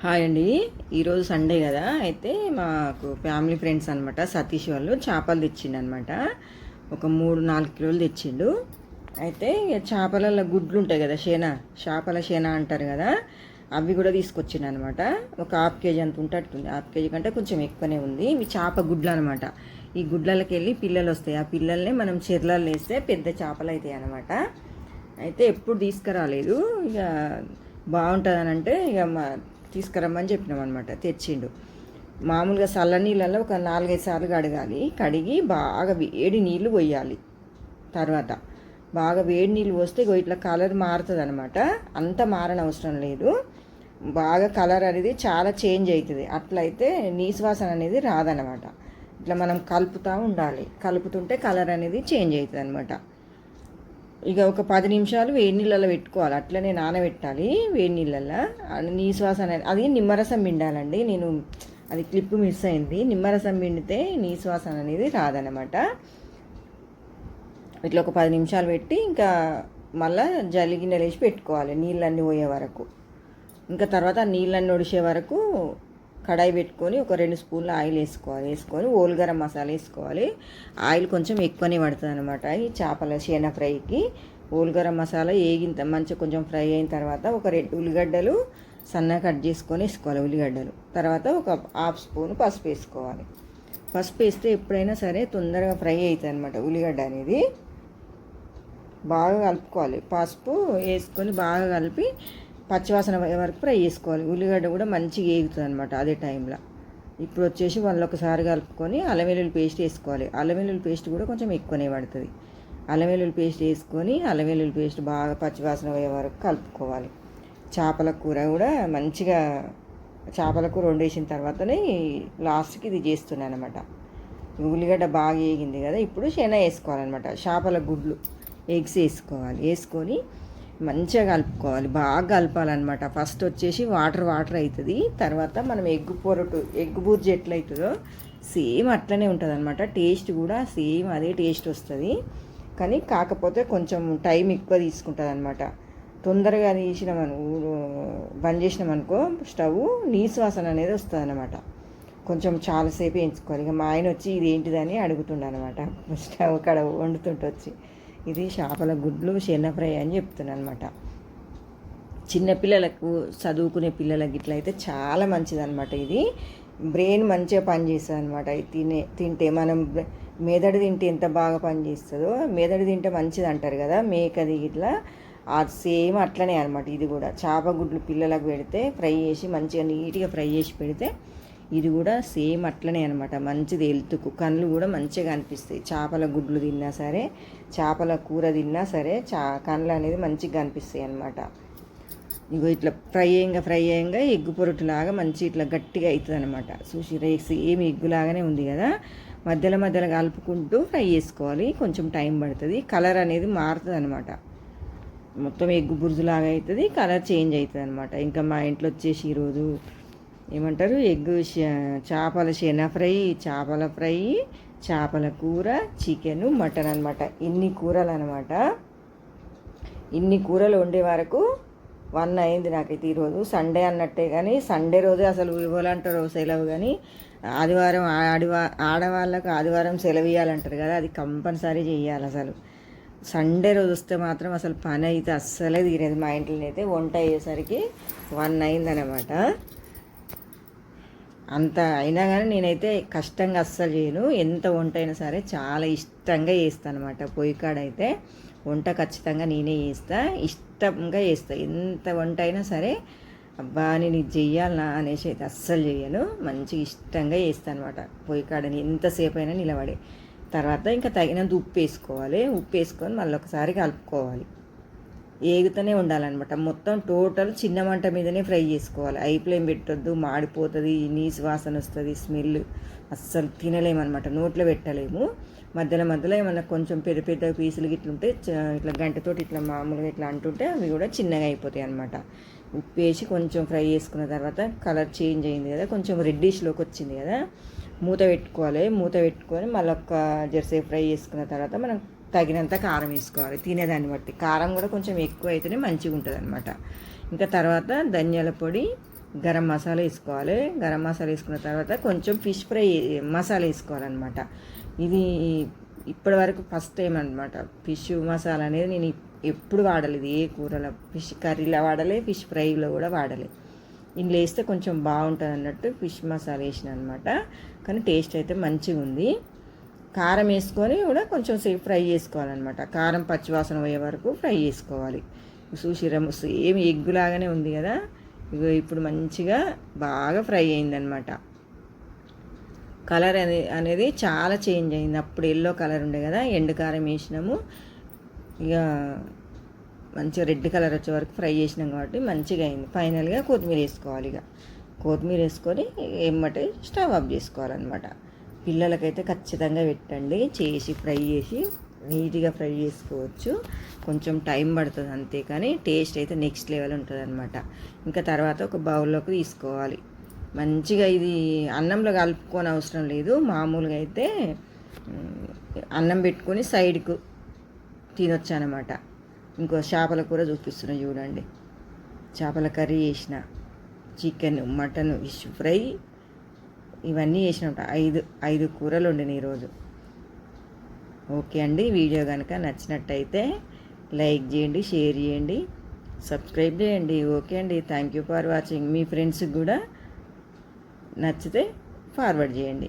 Hi అండి. ఈరోజు Sunday కదా? అయితే మాకు ఫ్యామిలీ ఫ్రెండ్స్ అనమాట సతీష్ వాళ్ళు చేపలు తెచ్చిండు అనమాట ఒక మూడు నాలుగు కిలోలు తెచ్చిండు. అయితే ఇక చేపలలో గుడ్లు ఉంటాయి కదా షేనా చేపల షేనా అంటారు కదా అవి కూడా తీసుకొచ్చిండు అనమాట ఒక హాఫ్ కేజీ అంత ఉంటట్టుంది హాఫ్ కేజీ కంటే కొంచెం ఎక్కువనే ఉంది. ఇవి చేప గుడ్లు అనమాట ఈ గుడ్లకి వెళ్ళి పిల్లలు వస్తాయి. ఆ పిల్లల్ని మనం చెర్లలో వేస్తే పెద్ద చేపలు అవుతాయి అనమాట అయితే ఎప్పుడు తీసుకురాలేదు. ఇక బాగుంటుందని అంటే ఇక మా తీసుకురమ్మని చెప్పినాం అనమాట తెచ్చిండు. మామూలుగా చల్ల నీళ్ళల్లో ఒక నాలుగైదు సార్లు కడగాలి. కడిగి బాగా వేడి నీళ్ళు పోయాలి. తర్వాత బాగా వేడి నీళ్ళు పోస్తే ఇట్లా కలర్ మారుతుంది అనమాట అంత మారని అవసరం లేదు. బాగా కలర్ అనేది చాలా చేంజ్ అవుతుంది అట్లయితే నీశ్వాసన అనేది రాదనమాట ఇట్లా మనం కలుపుతూ ఉండాలి. కలుపుతుంటే కలర్ అనేది చేంజ్ అవుతుంది అనమాట ఇక ఒక పది నిమిషాలు వేడి నీళ్ళలో పెట్టుకోవాలి. అట్లనే నానబెట్టాలి వేడి నీళ్ళల్లో నీశ్వాస అనేది అది నిమ్మరసం పిండాలండి. నేను అది క్లిప్ మిస్ అయింది. నిమ్మరసం పిండితే నీశ్వాస అనేది రాదనమాట ఇట్లా ఒక పది నిమిషాలు పెట్టి ఇంకా మళ్ళీ జలిగిన వేసి పెట్టుకోవాలి నీళ్ళన్నీ పోయే వరకు. ఇంకా తర్వాత నీళ్ళన్నీ ఒడిసే వరకు కడాయి పెట్టుకొని ఒక రెండు స్పూన్లు ఆయిల్ వేసుకోవాలి. వేసుకొని ఓల్గరం మసాలా వేసుకోవాలి. ఆయిల్ కొంచెం ఎక్కువనే పడుతుంది అనమాట ఈ చేపల శేన ఫ్రైకి ఓల్గరం మసాలా వేగింత మంచిగా కొంచెం ఫ్రై అయిన తర్వాత ఒక రెండు ఉల్లిగడ్డలు సన్నగా కట్ చేసుకొని వేసుకోవాలి ఉల్లిగడ్డలు. తర్వాత ఒక హాఫ్ స్పూన్ పసుపు వేసుకోవాలి. పసుపు వేస్తే ఎప్పుడైనా సరే తొందరగా ఫ్రై అవుతుంది అనమాట ఉల్లిగడ్డ అనేది. బాగా కలుపుకోవాలి. పసుపు వేసుకొని బాగా కలిపి పచ్చివాసన వరకు ఫ్రై చేసుకోవాలి. ఉల్లిగడ్డ కూడా మంచిగా ఏగుతుంది అనమాట అదే టైంలో ఇప్పుడు వచ్చేసి వాళ్ళు ఒకసారి కలుపుకొని అల్లం వెల్లుల్లి పేస్ట్ వేసుకోవాలి. అల్లం వెల్లుల్లి పేస్ట్ కూడా కొంచెం ఎక్కువనే పడుతుంది. అల్లం వెల్లుల్లి పేస్ట్ వేసుకొని అల్లం వెల్లుల్లి పేస్ట్ బాగా పచ్చివాసన పోయే వరకు కలుపుకోవాలి. చేపల కూర కూడా మంచిగా చేపల కూర వండేసిన తర్వాతనే లాస్ట్కి ఇది చేస్తున్నాను అనమాట ఉల్లిగడ్డ బాగా వేగింది కదా ఇప్పుడు శన వేసుకోవాలన్నమాట. చేపల గుడ్లు ఎగ్స్ వేసుకోవాలి. వేసుకొని మంచిగా కలుపుకోవాలి బాగా కలపాలన్నమాట. ఫస్ట్ వచ్చేసి వాటర్ వాటర్ అవుతుంది తర్వాత మనం ఎగ్ పొరటు ఎగ్ బూర్జీ ఎట్లయితుందో సేమ్ అట్లనే ఉంటుంది అనమాట టేస్ట్ కూడా సేమ్ అదే టేస్ట్ వస్తుంది. కానీ కాకపోతే కొంచెం టైం ఎక్కువ తీసుకుంటుంది అనమాట తొందరగా తీసినాం బంద్ చేసినామనుకో స్టవ్ నీసు వాసన అనేది వస్తుంది అనమాట కొంచెం చాలాసేపు వేయించుకోవాలి ఇక మా ఆయన వచ్చి ఇది ఏంటిదని అడుగుతుండ అనమాట స్టవ్ కాడ వండుతుంటే వచ్చి ఇది చేపల గుడ్లు శనగ ఫ్రై అని చెప్తున్నాను అనమాట చిన్నపిల్లలకు చదువుకునే పిల్లలకి ఇట్లా అయితే చాలా మంచిదన్నమాట ఇది. బ్రెయిన్ మంచిగా పనిచేస్తుంది అనమాట ఇది తినే తింటే మనం మెదడు తింటే ఎంత బాగా పనిచేస్తుందో మెదడు తింటే మంచిది అంటారు కదా మేకది ఇట్లా అది సేమ్ అట్లనే అనమాట ఇది కూడా. చేప గుడ్లు పిల్లలకు పెడితే ఫ్రై చేసి మంచిగా నీట్గా ఫ్రై చేసి పెడితే ఇది కూడా సేమ్ అట్లనే అనమాట మంచిది హెల్త్కు. కళ్ళు కూడా మంచిగా అనిపిస్తాయి. చేపల గుడ్లు తిన్నా సరే చేపల కూర తిన్నా సరే చా కళ్ళు అనేది మంచిగా అనిపిస్తాయి అనమాట ఇగో ఇట్లా ఫ్రై అయ్యంగా ఫ్రై అయ్యంగా ఎగ్గు పొరటులాగా మంచి ఇట్లా గట్టిగా అవుతుంది అనమాట చూసి రైస్ ఏమి ఎగ్గులాగానే ఉంది కదా. మధ్యలో మధ్యలో కలుపుకుంటూ ఫ్రై చేసుకోవాలి. కొంచెం టైం పడుతుంది. కలర్ అనేది మారుతుంది అనమాట మొత్తం ఎగ్గు బురుజులాగా అవుతుంది కలర్ చేంజ్ అవుతుంది అనమాట ఇంకా మా ఇంట్లో వచ్చేసి ఈరోజు ఏమంటారు? ఎగ్ చేపల శన ఫ్రై చేపల ఫ్రై చేపల కూర చికెన్ మటన్ అనమాట ఇన్ని కూరలు అనమాట ఇన్ని కూరలు వండే వరకు వన్ అయింది నాకైతే ఈరోజు. సండే అన్నట్టే కానీ సండే రోజు అసలు ఇవ్వాలంటారు సెలవు కానీ ఆదివారం ఆడివా ఆడవాళ్ళకు ఆదివారం సెలవు ఇవ్వాలంటారు కదా అది కంపల్సరీ చేయాలి అసలు. సండే రోజు వస్తే మాత్రం అసలు పని అయితే అస్సలే తీరేది మా ఇంట్లోనైతే. వంట అయ్యేసరికి వన్ అయిందనమాట అంత అయినా కానీ నేనైతే కష్టంగా అస్సలు చేయను. ఎంత వంట అయినా సరే చాలా ఇష్టంగా చేస్తాను అనమాట పొయ్యి కాడ అయితే వంట ఖచ్చితంగా నేనే చేస్తా. ఇష్టంగా చేస్తా. ఎంత వంట అయినా సరే అబ్బా నేను ఇది చెయ్యాలనా అనేసి అయితే అస్సలు చేయను మంచిగా ఇష్టంగా చేస్తాను అనమాట పొయ్యి కాడని ఎంతసేపు అయినా నిలబడి. తర్వాత ఇంకా తగినంత ఉప్పు వేసుకోవాలి. ఉప్పు వేసుకొని మళ్ళీ ఒకసారి కలుపుకోవాలి. ఏగుతూనే ఉండాలన్నమాట. మొత్తం టోటల్ చిన్న మంట మీదనే ఫ్రై చేసుకోవాలి. ఐ ఫ్లేమ్ పెట్టొద్దు మాడిపోతుంది నీసు వాసన వస్తుంది స్మెల్ అస్సలు తినలేమన్నమాట. నోట్లో పెట్టలేము. మధ్యలో మధ్యలో ఏమన్నా కొంచెం పెద్ద పెద్ద పీసులు గిట్ల ఉంటే చ- ఇట్లా గంటతోటి ఇట్లా మామూలుగా ఇట్లా అంటుంటే అవి కూడా చిన్నగా అయిపోతాయి అనమాట ఉప్పు వేసి కొంచెం ఫ్రై చేసుకున్న తర్వాత కలర్ చేంజ్ అయింది కదా కొంచెం రెడ్డిష్లోకి వచ్చింది కదా మూత పెట్టుకోవాలి. మూత పెట్టుకొని మళ్ళీ ఒక జరసేపు ఫ్రై చేసుకున్న తర్వాత మనం తగినంత కారం వేసుకోవాలి. తినేదాన్ని బట్టి. కారం కూడా కొంచెం ఎక్కువ అయితేనే మంచిగా ఉంటుంది అనమాట ఇంకా తర్వాత ధనియాల పొడి గరం మసాలా వేసుకోవాలి. గరం మసాలా వేసుకున్న తర్వాత కొంచెం ఫిష్ ఫ్రై మసాలా వేసుకోవాలన్నమాట. ఇది ఇప్పటి వరకు ఫస్ట్ టైం అనమాట ఫిష్ మసాలా అనేది నేను ఎప్పుడు వాడలేదు. ఏ కూరలో ఫిష్ కర్రీలో వాడలే ఫిష్ ఫ్రైలో కూడా వాడలే. ఇందులో వేస్తే కొంచెం బాగుంటుంది అన్నట్టు ఫిష్ మసాలా వేసిన అనమాట కానీ టేస్ట్ అయితే మంచిగా ఉంది. కారం వేసుకొని కూడా కొంచెం సేపు ఫ్రై చేసుకోవాలన్నమాట. కారం పచ్చివాసన పోయే వరకు ఫ్రై చేసుకోవాలి. చూసిరము సేమ్ ఎగ్గు లాగానే ఉంది కదా. ఇగో ఇప్పుడు మంచిగా బాగా ఫ్రై అయిందనమాట కలర్ అనే అనేది చాలా చేంజ్ అయింది. అప్పుడు ఎల్లో కలర్ ఉండే కదా ఎండు కారం వేసినాము. ఇక మంచిగా రెడ్ కలర్ వచ్చే వరకు ఫ్రై చేసినాం కాబట్టి మంచిగా అయింది. ఫైనల్గా కొత్తిమీర వేసుకోవాలి ఇక కొత్తిమీర వేసుకొని ఏమంటే స్టవ్ ఆఫ్ చేసుకోవాలన్నమాట. పిల్లలకైతే ఖచ్చితంగా పెట్టండి. చేసి ఫ్రై చేసి నీట్గా ఫ్రై చేసుకోవచ్చు. కొంచెం టైం పడుతుంది అంతే కానీ టేస్ట్ అయితే నెక్స్ట్ లెవెల్ ఉంటుంది అనమాట ఇంకా తర్వాత ఒక బౌల్లోకి తీసుకోవాలి. మంచిగా ఇది అన్నంలో కలుపుకొని అవసరం లేదు. మామూలుగా అయితే అన్నం పెట్టుకొని సైడ్కు తినొచ్చు అనమాట ఇంకో చేపల కూర చూపిస్తున్నా చూడండి. చేపల కర్రీ చేసిన. చికెన్ మటన్ ఫిష్ ఫ్రై ఇవన్నీ చేసినట్ట. ఐదు ఐదు కూరలు వండిన ఈరోజు ఓకే అండి వీడియో కనుక నచ్చినట్టయితే లైక్ చేయండి షేర్ చేయండి సబ్స్క్రైబ్ చేయండి. ఓకే అండి థ్యాంక్ యూ ఫర్ వాచింగ్. మీ ఫ్రెండ్స్కి కూడా నచ్చితే ఫార్వర్డ్ చేయండి.